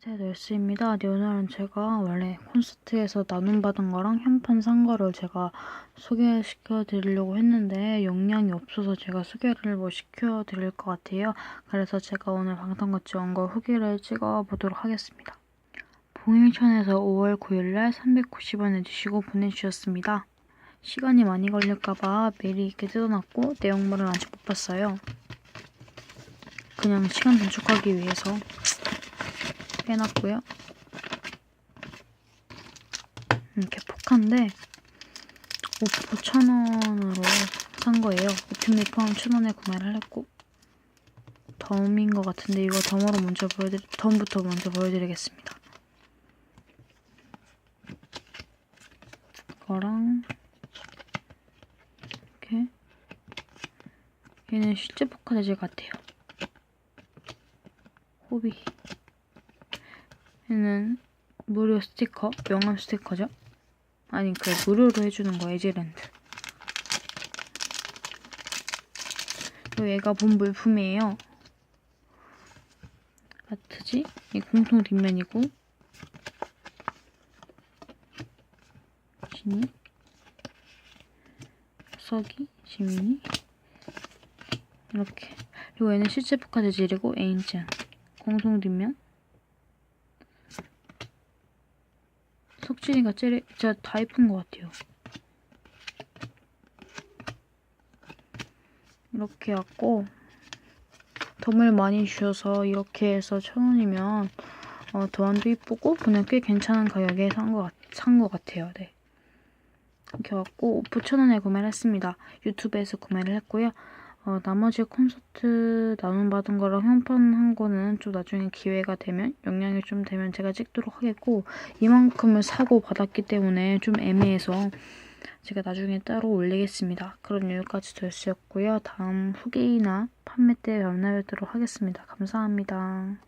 안녕하세요 넬스입니다. 네, 오늘은 제가 원래 콘서트에서 나눔받은 거랑 현판 산 거를 제가 소개시켜 드리려고 했는데 용량이 없어서 제가 소개를 못 시켜 드릴 것 같아요. 그래서 제가 오늘 온거 후기를 찍어 보도록 하겠습니다. 봉일천에서 5월 9일날 390원에 주시고 보내주셨습니다. 시간이 많이 걸릴까봐 미리 이렇게 뜯어놨고 내용물은 아직 못 봤어요. 그냥 시간 단축하기 위해서 빼놨고요. 이렇게 포카인데 5,000원으로 산 거예요. 오픈미 포함 1,000원에 구매를 했고 덤인 것 같은데 이거 덤으로 먼저 보여드리 덤부터 먼저 보여드리겠습니다. 이거랑 이렇게 얘는 실제 포카 재질 같아요. 호비 얘는 무료 스티커, 명함 스티커죠? 아니 그 무료로 해주는 거 에지랜드. 그리고 얘가 본 물품이에요. 아트지? 이 공통 뒷면이고. 지니? 서기, 지민이? 이렇게. 그리고 얘는 실제 포카 재질이고 에인짠 공통 뒷면 석진이가 제일 진짜 다 예쁜 것 같아요. 이렇게 갖고 덤을 많이 주셔서 이렇게 해서 천 원이면 어, 도안도 이쁘고 그냥 꽤 괜찮은 가격에 산 것 산 것 같아요. 네. 이렇게 갖고 오프 천 원에 구매를 했습니다. 유튜브에서 구매를 했고요. 어, 나머지 콘서트 나눔받은 거랑 현판 한 거는 좀 나중에 기회가 되면 영향이 좀 되면 제가 찍도록 하겠고 이만큼을 사고 받았기 때문에 좀 애매해서 제가 나중에 따로 올리겠습니다. 그럼 여기까지 될수였고요. 다음 후기나 판매 때 만나뵙도록 하겠습니다. 감사합니다.